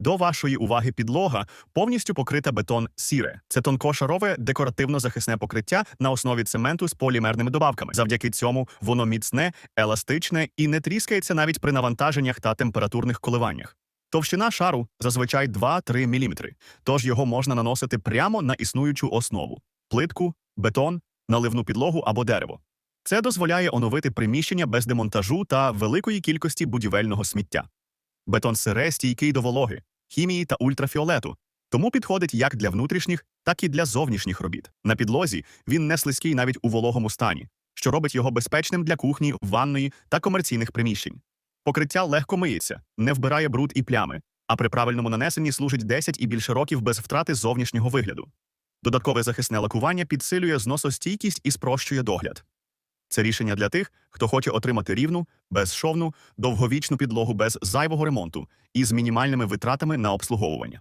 До вашої уваги підлога повністю покрита бетон сіре. Це тонкошарове декоративно-захисне покриття на основі цементу з полімерними добавками. Завдяки цьому воно міцне, еластичне і не тріскається навіть при навантаженнях та температурних коливаннях. Товщина шару зазвичай 2-3 мм, тож його можна наносити прямо на існуючу основу плитку, бетон, наливну підлогу або дерево. Це дозволяє оновити приміщення без демонтажу та великої кількості будівельного сміття. Бетон сире стійкий до вологи, хімії та ультрафіолету, тому підходить як для внутрішніх, так і для зовнішніх робіт. На підлозі він не слизький навіть у вологому стані, що робить його безпечним для кухні, ванної та комерційних приміщень. Покриття легко миється, не вбирає бруд і плями, а при правильному нанесенні служить 10 і більше років без втрати зовнішнього вигляду. Додаткове захисне лакування підсилює зносостійкість і спрощує догляд. Це рішення для тих, хто хоче отримати рівну, безшовну, довговічну підлогу без зайвого ремонту і з мінімальними витратами на обслуговування.